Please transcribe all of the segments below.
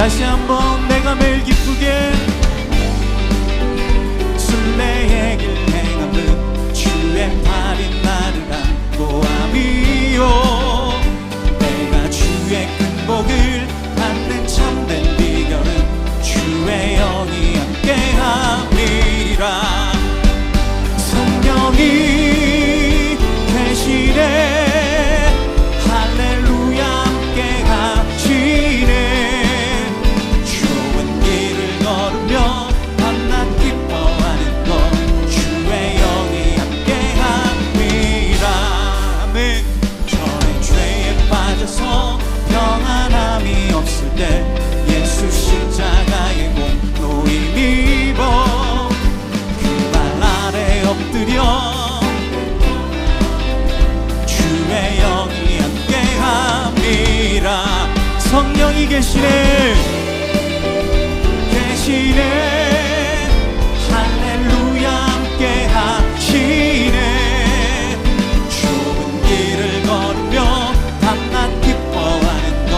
再相逢。 대신에 대신에 할렐루야 함께 하시네. 좁은 길을 걸으며 밤낮 기뻐하는 것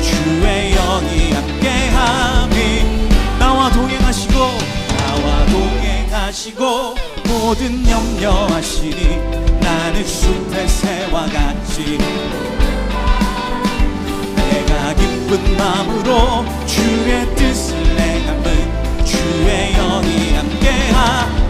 주의 영이 함께 함이 나와 동행하시고 나와 동행하시고 모든 염려하시니 나는 숲의 새와 같이 기쁜 마음으로 주의 뜻을 행함은 주의 영이 함께하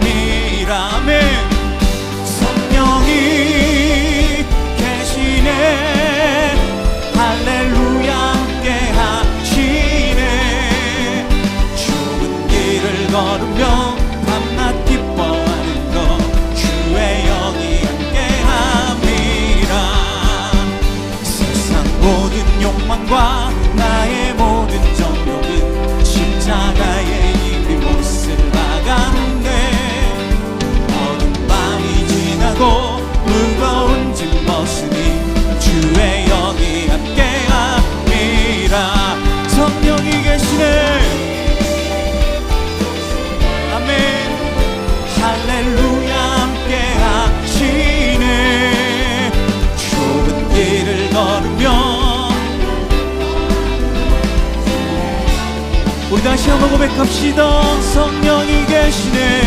다시 한번 고백합시다. 성령이 계시네.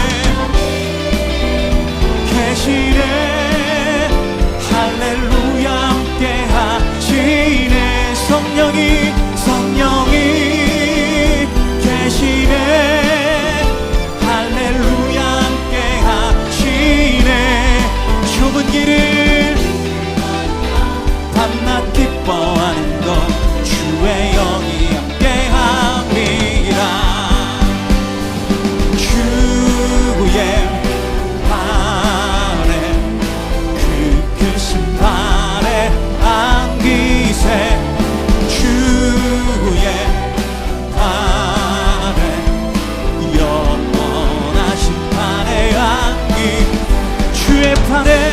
계시네. dejaré.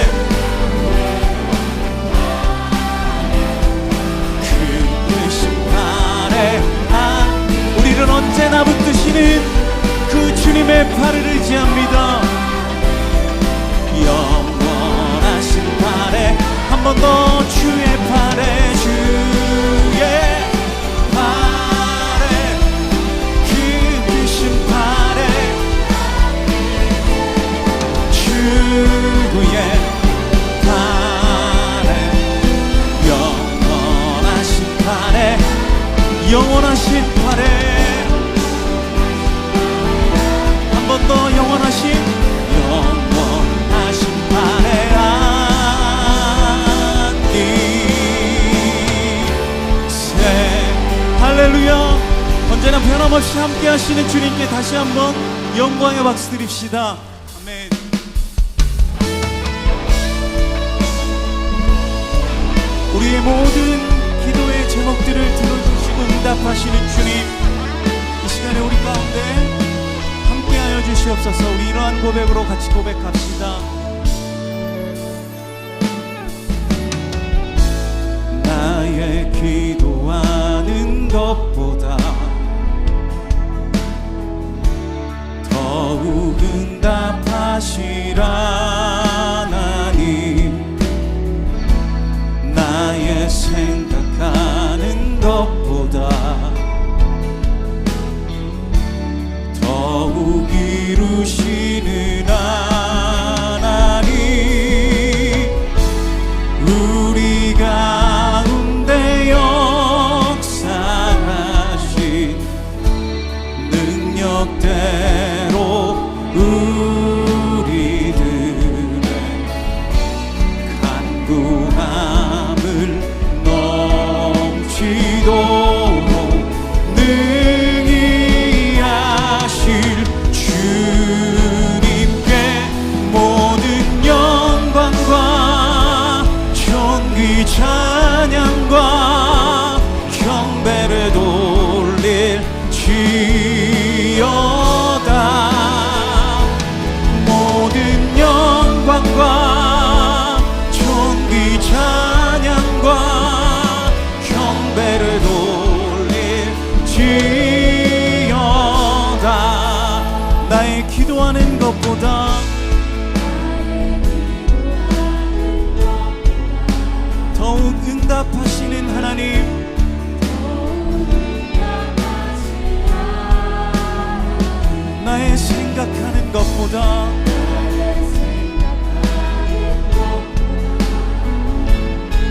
변함없이 함께 하시는 주님께 다시 한번 영광의 박수 드립시다. 아멘. 우리의 모든 기도의 제목들을 들어주시고 응답하시는 주님, 이 시간에 우리 가운데 함께하여 주시옵소서. 우리 이러한 고백으로 같이 고백합시다. 나의 기도하는 것 이루시 응답하시는 하나님. 나의 생각하는 것보다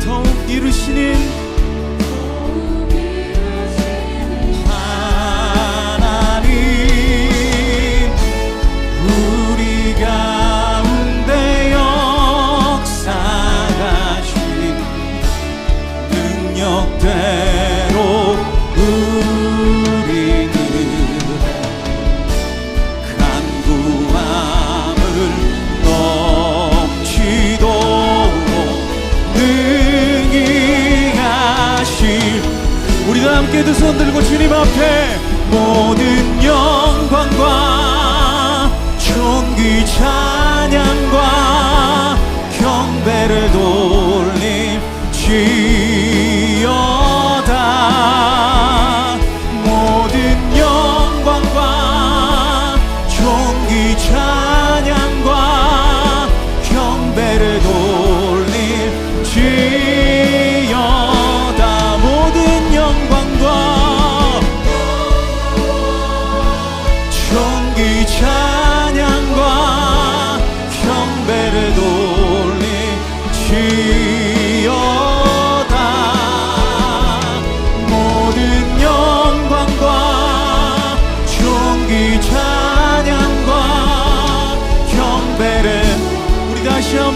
더욱 이루시는 찬양과 경배를 돌림 지어다. 모든 영광과 존귀 찬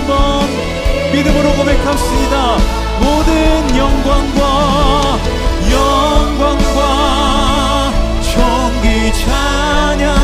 한번 믿음으로 고백합시다. 모든 영광과 영광과 존귀 찬양